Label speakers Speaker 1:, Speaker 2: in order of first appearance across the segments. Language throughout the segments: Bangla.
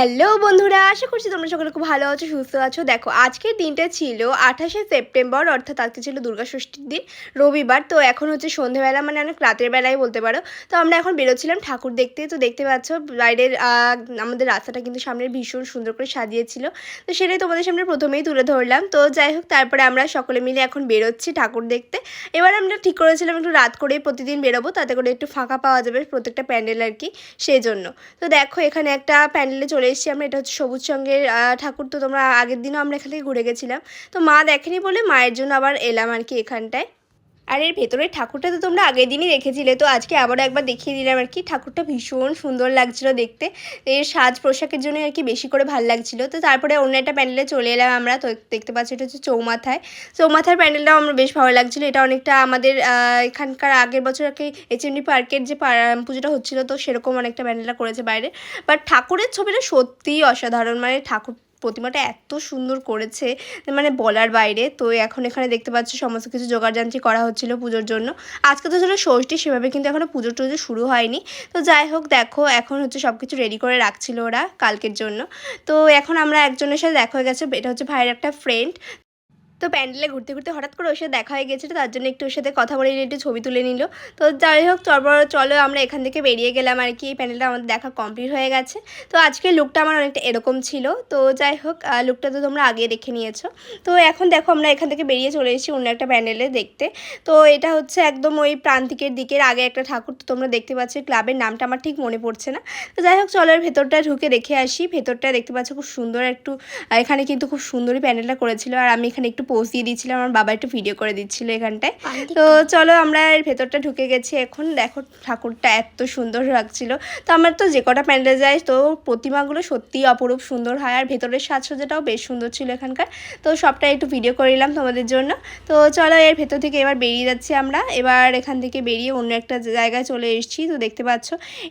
Speaker 1: হ্যালো বন্ধুরা, আশা করছি তোমরা সকলে খুব ভালো আছো, সুস্থ আছো। দেখো, আজকের দিনটা ছিল আঠাশে সেপ্টেম্বর, অর্থাৎ আজকে ছিল দুর্গা ষষ্ঠীর দিন, রবিবার। তো এখন হচ্ছে সন্ধেবেলা মানে অনেক রাতের বেলায় বলতে পারো। তো আমরা এখন বেরোচ্ছিলাম ঠাকুর দেখতে, তো দেখতে পাচ্ছ বাইরের আমাদের রাস্তাটা কিন্তু সামনে ভীষণ সুন্দর করে সাজিয়েছিল। তো সেটাই তোমাদের সামনে প্রথমেই তুলে ধরলাম। তো যাই হোক, তারপরে আমরা সকলে মিলে এখন বেরোচ্ছি ঠাকুর দেখতে। এবার আমরা ঠিক করেছিলাম একটু রাত করে প্রতিদিন বেরোবো, তাতে করে একটু ফাঁকা পাওয়া যাবে প্রত্যেকটা প্যান্ডেল আর কি সেই জন্য তো দেখো, এখানে একটা প্যান্ডেলে চলে এসেছি আমরা এটা হচ্ছে সবুজ সঙ্গের ঠাকুর। তো তোমরা আগের দিনও আমরা এখান থেকে ঘুরে গেছিলাম। তো মা দেখেনি বলে মায়ের জন্য আবার এলাম আর কি এখানটায়। আর এর ভেতরের ঠাকুরটা তো তোমরা আগের দিনই দেখেছিলে তো আজকে আবারও একবার দেখিয়ে দিলাম আর কি। ঠাকুরটা ভীষণ সুন্দর লাগছিল দেখতে। এর সাজ পোশাকের জন্য আর কি বেশি করে ভালো লাগছিল। তো তারপরে অন্য একটা প্যান্ডেলে চলে এলাম আমরা, তো দেখতে পাচ্ছি এটা হচ্ছে চৌমাথায়। চৌমাথার প্যান্ডেলটাও আমার বেশ ভালো লাগছিল, এটা অনেকটা আমাদের এখানকার আগের বছর আর কি এইচএমডি পার্কের যে পুজোটা হচ্ছিল, তো সেরকম অনেকটা প্যান্ডেলটা করেছে বাইরে। বাট ঠাকুরের ছবিটা সত্যিই অসাধারণ মানে ঠাকুর প্রতিমাটা এত সুন্দর করেছে মানে বলার বাইরে। তো এখন এখানে দেখতে পাচ্ছি সমস্ত কিছু জোগাড় জোগাড়যন্ত্রী করা হচ্ছিল পুজোর জন্য। আজকে তো ছিল ষষ্ঠী, সেভাবে কিন্তু এখনও পুজো টুজো শুরু হয়নি। তো যাই হোক, দেখো, এখন হচ্ছে সব কিছু রেডি করে রাখছিল ওরা কালকের জন্য। তো এখন আমরা একজনের সাথে দেখা হয়ে গেছে, এটা হচ্ছে ভাইয়ের একটা ফ্রেন্ড তো প্যান্ডেলে ঘুরতে ঘুরতে হঠাৎ করে ওর সাথে দেখা হয়ে গেছিল, তার জন্য একটু ওর সাথে কথা বলে নিয়ে একটু ছবি তুলে নিল। তো যাই হোক তারপর চলো আমরা এখান থেকে বেরিয়ে গেলাম আর কি, এই প্যান্ডেলটা আমাদের দেখা কমপ্লিট হয়ে গেছে। তো আজকে লুকটা আমার অনেকটা এরকম ছিল। তো যাই হোক লুকটা তো তোমরা আগে দেখে নিয়েছো। তো এখন দেখো, আমরা এখান থেকে বেরিয়ে চলে এসেছি অন্য একটা প্যান্ডেলে দেখতে। তো এটা হচ্ছে একদম ওই প্রান্তিকের দিকের আগে একটা ঠাকুর, তো তোমরা দেখতে পাচ্ছ ক্লাবের নামটা আমার ঠিক মনে পড়ছে না। তো যাই হোক, চলো এর ভেতরটা ঢুকে দেখে আসি। ভেতরটা দেখতে পাচ্ছ খুব সুন্দর একটু এখানে কিন্তু খুব সুন্দরই প্যান্ডেলটা করেছিল। আর আমি এখানে একটু পোজ দিয়ে দিচ্ছিলাম আমার বাবা একটু ভিডিও করে দিচ্ছিল এখানটায়। তো চলো আমরা এর ভেতরটা ঢুকে গেছি এখন। দেখো ঠাকুরটা এত সুন্দর লাগছিল। তো আমার তো যে কটা প্যান্ডেল যায় তো প্রতিমাগুলো সত্যিই অপরূপ সুন্দর হয় আর ভেতরের সাজসজ্জাটাও বেশ সুন্দর ছিল এখানকার। তো সবটা একটু ভিডিও করে নিলাম তোমাদের জন্য। তো চলো এর ভেতর থেকে এবার বেরিয়ে যাচ্ছি আমরা। এবার এখান থেকে বেরিয়ে অন্য একটা জায়গায় চলে এসেছি তো দেখতে পাচ্ছ।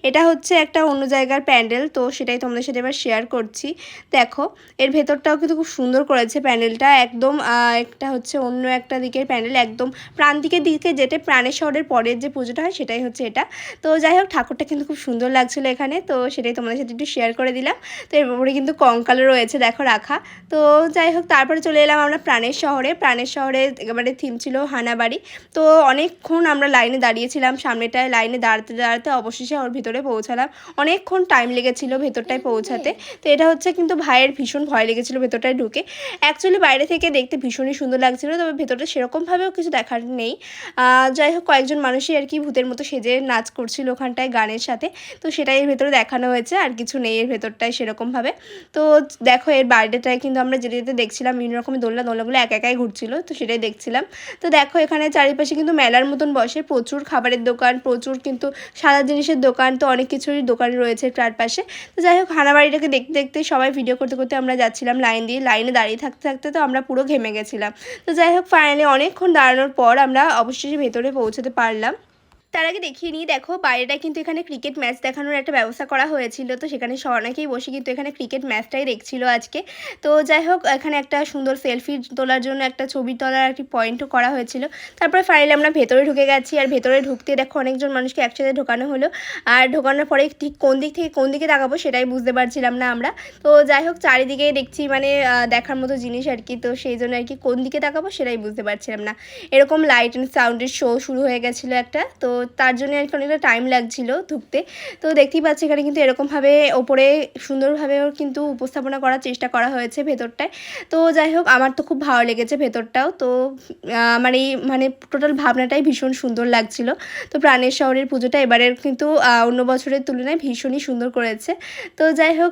Speaker 1: এটা হচ্ছে একটা অন্য জায়গার প্যান্ডেল তো সেটাই তোমাদের সাথে এবার শেয়ার করছি। দেখো এর ভেতরটাও কিন্তু খুব সুন্দর করেছে প্যান্ডেলটা। একদম একটা হচ্ছে অন্য একটা দিকের প্যান্ডেল, একদম প্রান্তিকের দিকে যেটা প্রাণেশ্বরের পরের যে পুজোটা হয় সেটাই হচ্ছে এটা। তো যাই হোক, ঠাকুরটা কিন্তু খুব সুন্দর লাগছিল এখানে, তো সেটাই তোমাদের সাথে একটু শেয়ার করে দিলাম। তো এর উপরে কিন্তু কঙ্কালও রয়েছে, দেখো রাখা। তো যাই হোক, তারপরে চলে এলাম আমরা প্রাণের শহরে। প্রাণের শহরে একেবারে থিম ছিল হানাবাড়ি। তো অনেকক্ষণ আমরা লাইনে দাঁড়িয়েছিলাম, সামনেটায় লাইনে দাঁড়াতে দাঁড়াতে অবশেষে ওর ভিতরে পৌঁছালাম। অনেকক্ষণ টাইম লেগেছিল ভেতরটায় পৌঁছাতে। তো এটা হচ্ছে কিন্তু ভাইয়ের ভীষণ ভয় লেগেছিল ভেতরটায় ঢুকে। অ্যাকচুয়ালি বাইরে থেকে দেখতে ভীষণই সুন্দর লাগছিল, তবে ভেতরটা সেরকমভাবেও কিছু দেখার নেই। যাই হোক, কয়েকজন মানুষই আর কি ভূতের মতো সেজে নাচ করছিল ওখানটায় গানের সাথে। তো সেটাই এর ভেতরে দেখানো হয়েছে, আর কিছু নেই এর ভেতরটায় সেরকমভাবে। তো দেখো, এর বাইরেটায় কিন্তু আমরা যেতে যেতে দেখছিলাম বিভিন্ন রকমের দোলনা, দোলনাগুলো এক একাই ঘুরছিল, তো সেটাই দেখছিলাম। তো দেখো, এখানে চারিপাশে কিন্তু মেলার মতন বসে, প্রচুর খাবারের দোকান, প্রচুর কিন্তু সাদা জিনিসের দোকান, তো অনেক কিছুরই দোকান রয়েছে চারপাশে। তো যাই হোক, হানাবাড়িটাকে দেখতে দেখতে সবাই ভিডিও করতে করতে আমরা যাচ্ছিলাম লাইন দিয়ে, লাইনে দাঁড়িয়ে থাকতে থাকতে তো আমরা পুরো ঘেমে গেছিলাম তো যাই হোক ফাইনালি অনেকক্ষণ দাঁড়ানোর পর আমরা অবশেষে ভেতরে পৌঁছতে পারলাম। তার আগে দেখিয়ে নিই, দেখো বাইরেটা কিন্তু এখানে ক্রিকেট ম্যাচ দেখানোর একটা ব্যবস্থা করা হয়েছিল। তো সেখানে স- অনেকেই বসে কিন্তু এখানে ক্রিকেট ম্যাচটাই দেখছিল আজকে। তো যাই হোক, এখানে একটা সুন্দর সেলফি তোলার জন্য একটা ছবি তোলার একটি পয়েন্টও করা হয়েছিল। তারপরে ফাইনালি আমরা ভেতরে ঢুকে গেছি আর ভেতরে ঢুকতে দেখো অনেকজন মানুষকে একসাথে ঢোকানো হলো। আর ঢোকানোর পরে ঠিক কোন দিক থেকে কোন দিকে তাকাবো সেটাই বুঝতে পারছিলাম না আমরা। তো যাই হোক চারিদিকে দেখছি মানে দেখার মতো জিনিস আর কি। তো সেই জন্য আর কি কোন দিকে তাকাবো সেটাই বুঝতে পারছিলাম না। এরকম লাইট অ্যান্ড সাউন্ডের শো শুরু হয়ে গেছিল একটা। তো তার জন্য আর কি অনেকটা টাইম লাগছিল ঢুকতে। তো দেখতেই পাচ্ছি এখানে কিন্তু এরকমভাবে ওপরে সুন্দরভাবেও কিন্তু উপস্থাপনা করার চেষ্টা করা হয়েছে ভেতরটায়। তো যাই হোক, আমার তো খুব ভালো লেগেছে ভেতরটাও। তো আমার এই মানে টোটাল ভাবনাটাই ভীষণ সুন্দর লাগছিল। তো প্রাণের শহরের পুজোটা এবারের কিন্তু অন্য বছরের তুলনায় ভীষণই সুন্দর করেছে। তো যাই হোক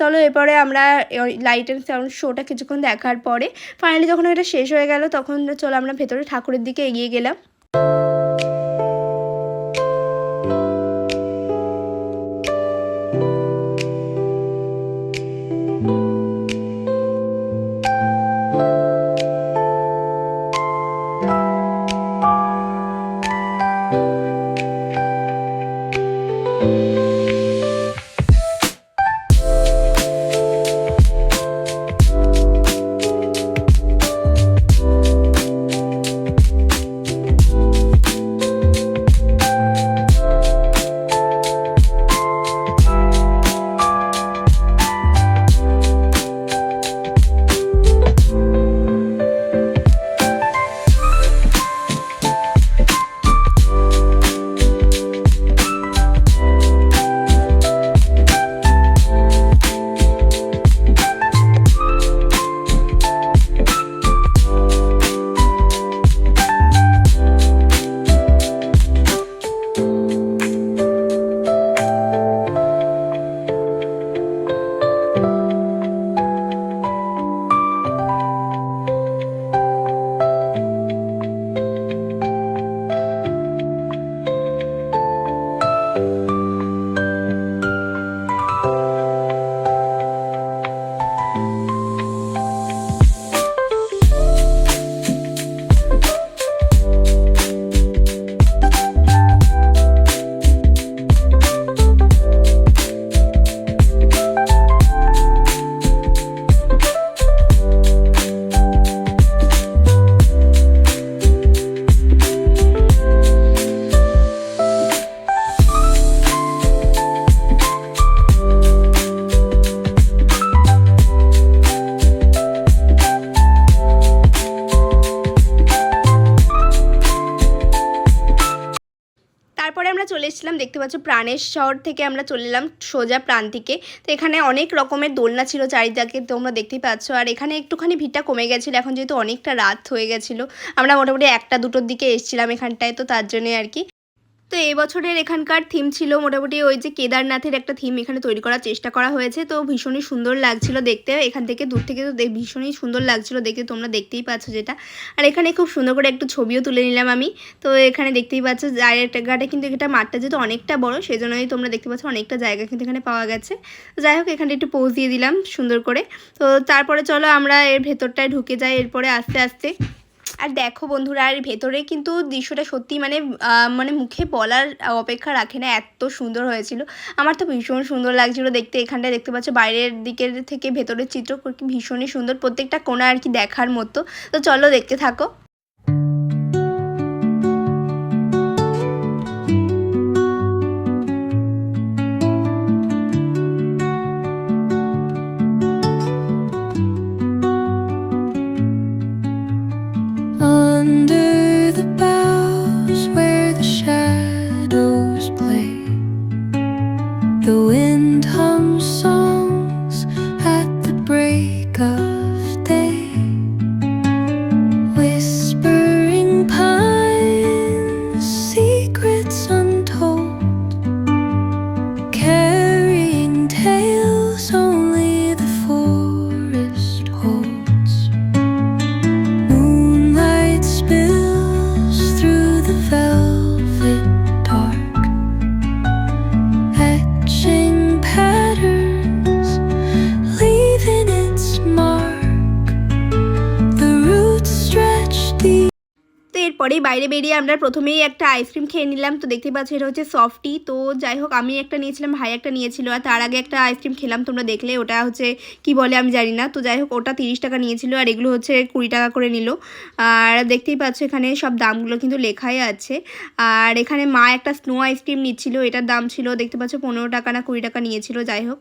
Speaker 1: চলো এরপরে আমরা লাইট অ্যান্ড সাউন্ড শোটা কিছুক্ষণ দেখার পরে ফাইনালি যখন এটা শেষ হয়ে গেল, তখন চলো আমরা ভেতরে ঠাকুরের দিকে এগিয়ে গেলাম। আমরা চলে এসেছিলাম, দেখতে পাচ্ছ প্রাণের শহর থেকে আমরা চলে এলাম সোজা প্রান্তিকে তো এখানে অনেক রকমের দোলনা ছিল চারিদিকে, তোমরা দেখতেই পাচ্ছ। আর এখানে একটুখানি ভিড়টা কমে গেছিল, এখন যেহেতু অনেকটা রাত হয়ে গেছিল, আমরা মোটামুটি একটা দুটোর দিকে এসেছিলাম এখানটায়, তো তার জন্যে আর কি। তো এই বছরের এখানকার থিম ছিল মোটামুটি ওই যে কেদারনাথের একটা থিম এখানে তৈরি করার চেষ্টা করা হয়েছে। তো ভীষণই সুন্দর লাগছিল দেখতে। এখান থেকে দূর থেকে তো ভীষণই সুন্দর লাগছিল দেখতে। তোমরা দেখতেই পাচ্ছ যেটা। আর এখানে খুব সুন্দর করে একটু ছবিও তুলে নিলাম আমি। তো এখানে দেখতেই পাচ্ছ জায়গাটা কিন্তু এটা মাঠটা যেহেতু অনেকটা বড় সেই জন্যই তোমরা দেখতে পাচ্ছ অনেকটা জায়গা কিন্তু এখানে পাওয়া গেছে। যাই হোক এখানে একটু পোজ দিয়ে দিলাম সুন্দর করে। তো তারপরে চলো আমরা এর ভেতরটায় ঢুকে যাই, এরপরে আস্তে আস্তে। আর দেখো বন্ধুরা, আর ভেতরে কিন্তু দৃশ্যটা সত্যি মানে মানে মুখে বলার অপেক্ষা রাখে না, এত সুন্দর হয়েছিল। আমার তো ভীষণ সুন্দর লাগছিল দেখতে, এখানটায় দেখতে পাচ্ছ, বাইরের দিকের থেকে ভেতরের চিত্র ভীষণই সুন্দর, প্রত্যেকটা কোণা আর কি দেখার মতো। তো চলো দেখতে থাকো। তো এরপরেই বাইরে বেরিয়ে আমরা প্রথমেই একটা আইসক্রিম খেয়ে নিলাম। তো দেখতে পাচ্ছি এটা হচ্ছে সফটি তো যাই হোক, আমি একটা নিয়েছিলাম, ভাই একটা নিয়েছিল, আর তার আগে একটা আইসক্রিম খেলাম। তোমরা দেখলে ওটা হচ্ছে কি বলে আমি জানি না। তো যাই হোক, ওটা তিরিশ টাকা নিয়েছিল, আর এগুলো হচ্ছে কুড়ি টাকা করে নিল। আর দেখতেই পাচ্ছ এখানে সব দামগুলো কিন্তু লেখাই আছে। আর এখানে মা একটা স্নো আইসক্রিম নিচ্ছিল, এটার দাম ছিল দেখতে পাচ্ছ পনেরো টাকা না কুড়ি টাকা নিয়েছিল, যাই হোক।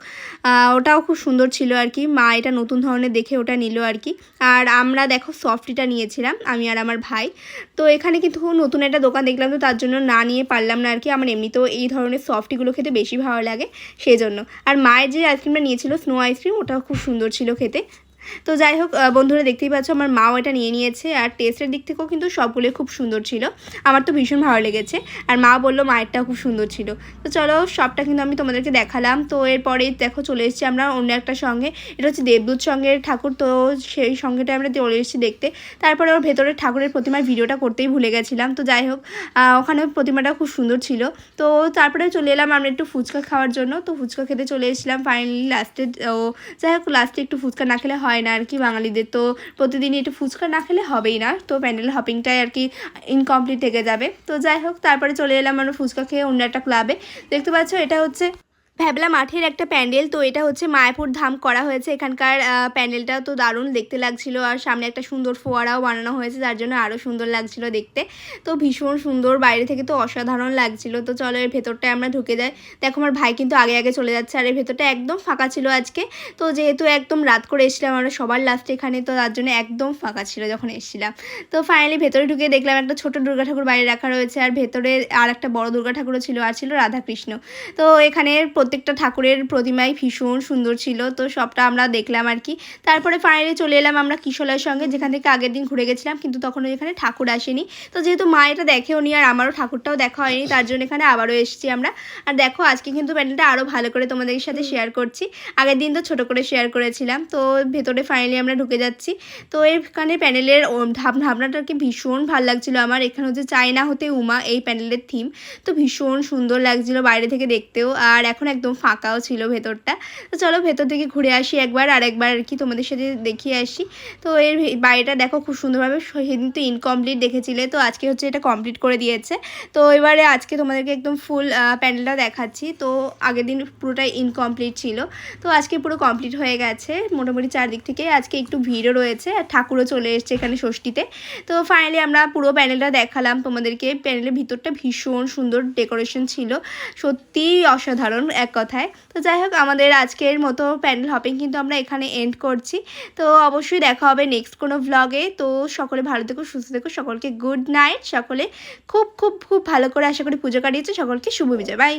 Speaker 1: ওটাও খুব সুন্দর ছিল আর কি। মা এটা নতুন ধরনের দেখে ওটা নিল আর কি। আর আমরা দেখো সফটিটা নিয়েছিলাম, আমি আর আমার ভাই। তো এখানে কিন্তু নতুন একটা দোকান দেখলাম তো, তার জন্য না নিয়ে পারলাম না আর কি। আমার এমনিতেও এই ধরনের সফটিগুলো খেতে বেশি ভালো লাগে সেই জন্য আর মায়ের যে আইসক্রিমটা নিয়েছিল স্নো আইসক্রিম ওটাও খুব সুন্দর ছিল খেতে। তো যাই হোক বন্ধুরা দেখতেই পাচ্ছ আমার মাও এটা নিয়ে নিয়েছে আর টেস্টের দিক থেকেও কিন্তু সবগুলোই খুব সুন্দর ছিল। আমার তো ভীষণ ভালো লেগেছে আর মা বলল মায়েরটা খুব সুন্দর ছিল। তো চলো সবটা কিন্তু আমি তোমাদেরকে দেখালাম। তো এরপরে দেখো চলে এসেছি আমরা অন্য একটা সঙ্গে। এটা হচ্ছে দেবদূত সঙ্গের ঠাকুর। তো সেই সঙ্গেটা আমরা চলে এসেছি দেখতে। তারপরে ওর ভেতরে ঠাকুরের প্রতিমার ভিডিওটা করতেই ভুলে গেছিলাম। তো যাই হোক ওখানে প্রতিমাটা খুব সুন্দর ছিল। তো তারপরে চলে এলাম আমরা একটু ফুচকা খাওয়ার জন্য। তো ফুচকা খেতে চলে এসেছিলাম ফাইনালি লাস্টে। যাই হোক লাস্টে একটু ফুচকা না খেলে হয় না আর কি বাঙালিদের। তো প্রতিদিনই একটু ফুচকা না খেলে হবেই না। তো প্যান্ডেল হপিংটাই আর কি ইনকমপ্লিট থেকে যাবে। তো যাই হোক, তারপরে চলে এলাম আমরা ফুচকা খেয়ে অন্য একটা ক্লাবে দেখতে পাচ্ছ, এটা হচ্ছে ভ্যাবলা মাঠের একটা প্যান্ডেল, তো এটা হচ্ছে মায়াপুর ধাম করা হয়েছে। এখানকার প্যান্ডেলটা তো দারুণ দেখতে লাগছিল আর সামনে একটা সুন্দর ফোয়ারাও বানানো হয়েছে, যার জন্য আরও সুন্দর লাগছিল দেখতে। তো ভীষণ সুন্দর, বাইরে থেকে তো অসাধারণ লাগছিল। তো চলো এর ভেতরটায় আমরা ঢুকে যাই। দেখো আমার ভাই কিন্তু আগে আগে চলে যাচ্ছে আর এর ভেতরটা একদম ফাঁকা ছিল আজকে। তো যেহেতু একদম রাত করে এসেছিলাম, আমরা সবার লাস্টে এখানে, তো তার জন্য একদম ফাঁকা ছিল যখন এসেছিলাম। তো ফাইনালি ভেতরে ঢুকে দেখলাম একটা ছোট দুর্গা ঠাকুর বাইরে রাখা রয়েছে আর ভেতরে আর একটা বড় দুর্গা ঠাকুরও ছিল, আর ছিল রাধাকৃষ্ণ। তো এখানে প্রত্যেকটা ঠাকুরের প্রতিমাই ভীষণ সুন্দর ছিল, তো সবটা আমরা দেখলাম আর কি। তারপরে ফাইনালি চলে এলাম আমরা কিশোলার সঙ্গে, যেখান থেকে আগের দিন ঘুরে গেছিলাম, কিন্তু তখন এখানে ঠাকুর আসেনি। তো যেহেতু মা এটা দেখেও নি, আর আমারও ঠাকুরটাও দেখা হয়নি, তার জন্য এখানে আবারও এসেছি আমরা। আর দেখো, আজকে কিন্তু প্যান্ডেলটা আরও ভালো করে তোমাদের সাথে শেয়ার করছি। আগের দিন তো ছোট করে শেয়ার করেছিলাম, তো ভেতরে ফাইনালি আমরা ঢুকে যাচ্ছি। তো এখানে প্যান্ডেলের ভাব, ভাবনাটা কি ভীষণ ভালো লাগছিল আমার। এখানে হচ্ছে চায়না হতে উমা, এই প্যান্ডেলের থিম তো ভীষণ সুন্দর লাগছিল বাইরে থেকে দেখতেও। আর এখন একদম ফাঁকাও ছিল ভেতরটা। তো চলো ভেতর থেকে ঘুরে আসি একবার আর একবার আর কি তোমাদের সাথে দেখিয়ে আসি। তো এর বাইরেটা দেখো খুব সুন্দরভাবে সেদিন তো ইনকমপ্লিট দেখেছিলে। তো আজকে হচ্ছে এটা কমপ্লিট করে দিয়েছে। তো এবারে আজকে তোমাদেরকে একদম ফুল প্যান্ডেলটা দেখাচ্ছি। তো আগের দিন পুরোটাই ইনকমপ্লিট ছিল। তো আজকে পুরো কমপ্লিট হয়ে গেছে মোটামুটি চারদিক থেকে। আজকে একটু ভিড়ও রয়েছে, আর ঠাকুরও চলে এসছে এখানে ষষ্ঠীতে। তো ফাইনালি আমরা পুরো প্যান্ডেলটা দেখালাম তোমাদেরকে। প্যান্ডেলের ভিতরটা ভীষণ সুন্দর ডেকোরেশন ছিল। সত্যিই অসাধারণ। এক কথায়। তো যাই হোক, আমাদের আজকের মতো প্যান্ডেল হপিং কিন্তু আমরা এখানে এন্ড করছি। তো অবশ্যই দেখা হবে নেক্সট কোনো ভ্লগে তো সকলে ভালো থেকো, সুস্থ থেকো, সকলকে গুড নাইট সকলে খুব খুব খুব ভালো করে আশা করি পুজো কাটিয়েছে। সকলকে শুভ বিজয়। বাই